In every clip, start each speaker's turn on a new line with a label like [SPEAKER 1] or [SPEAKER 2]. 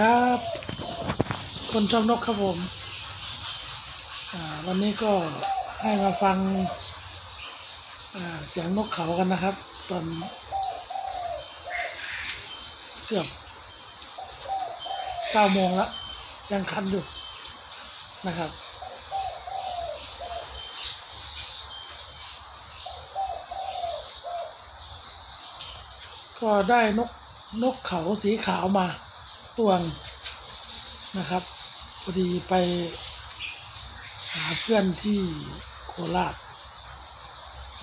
[SPEAKER 1] ครับ คนชอบนกครับผมวันนี้ก็ให้มาฟังเสียงนกเขากันนะครับ ตอนเกือบเก้าโมงแล้วยังคันอยู่นะครับก็ได้นกนกเขาสีขาวมา ตัวงนะครับพอดีไปหาเพื่อนที่โคราช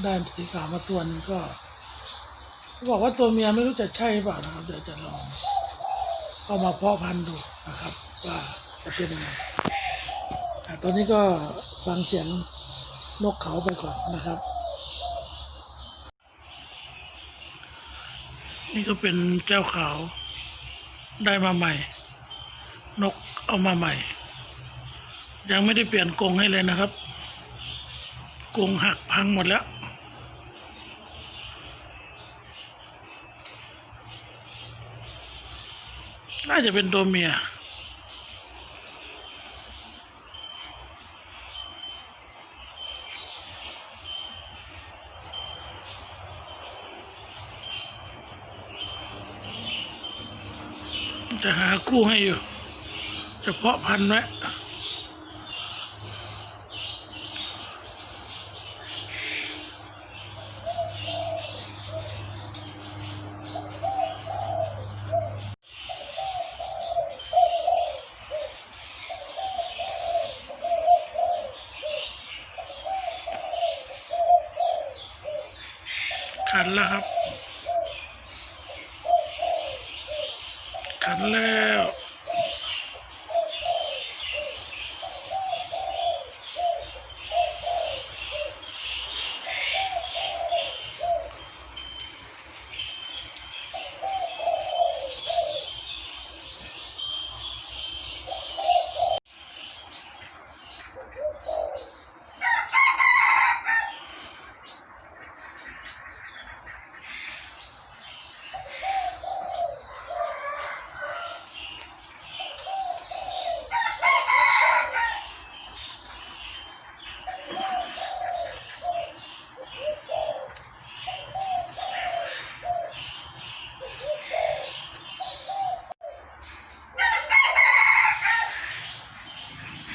[SPEAKER 1] ได้สีขาวมาตัวนึงก็บอกว่าตัวเมียไม่รู้จะใช่หรือเปล่านะครับเดี๋ยวจะลองเอามาเพาะพันธุ์ดูนะครับ ว่าจะเป็นยังไงตัวนี้ก็ฟังเสียงนกเขาไปก่อนนะครับ นี่ก็เป็นแก้วขาว ได้มาใหม่ นกเอามาใหม่ ยังไม่ได้เปลี่ยนกรงให้เลยนะครับ กรงหักพังหมดแล้ว น่าจะเป็นตัวเมีย จะหาคู่ให้อยู่ เฉพาะพันธุ์ไว้ขันแล้วครับ ขันแล้ว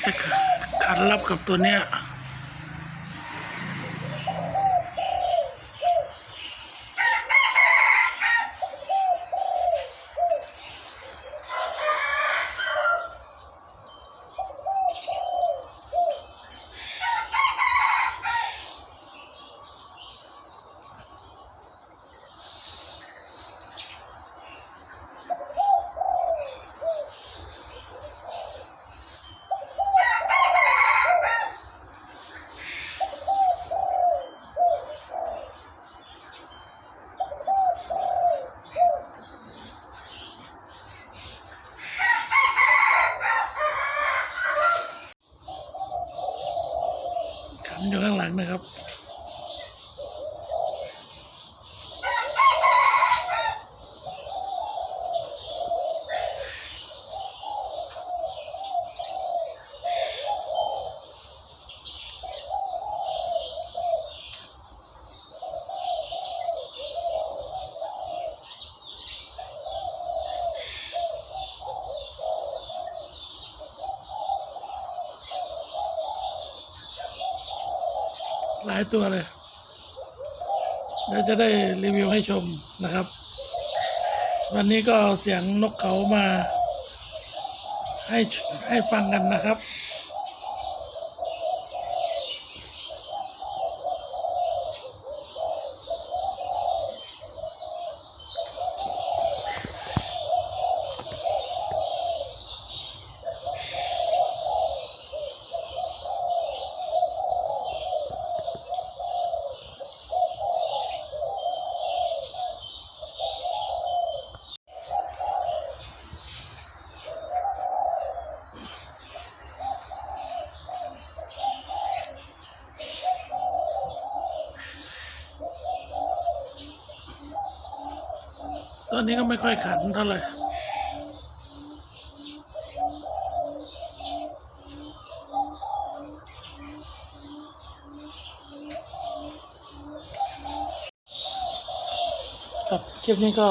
[SPEAKER 1] จะขันรับกับตัวเนี้ย ขันอยู่ข้างหลังนะครับ หลายตัวเลยเดี๋ยวจะได้รีวิวให้ชมนะครับ วันนี้ก็เอาเสียงนกเขามาให้ให้ฟังกันนะครับ ตอนนี้ก็ไม่ค่อยขันเท่าไหร่ครับคลิปนี้ก็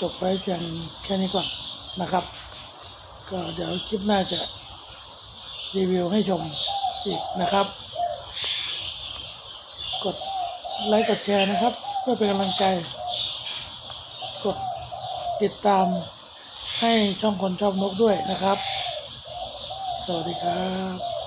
[SPEAKER 1] จบไว้เพีแค่นี้ก่อนนะครับ ก็เดี๋ยวคลิปหน้าจะรีวิวให้ชมอีกนะครับ กดไลค์กดแชร์นะครับ เพื่อเป็นกำลังใจ กดติดตามให้ช่องคนชอบนกด้วยนะครับ สวัสดีครับ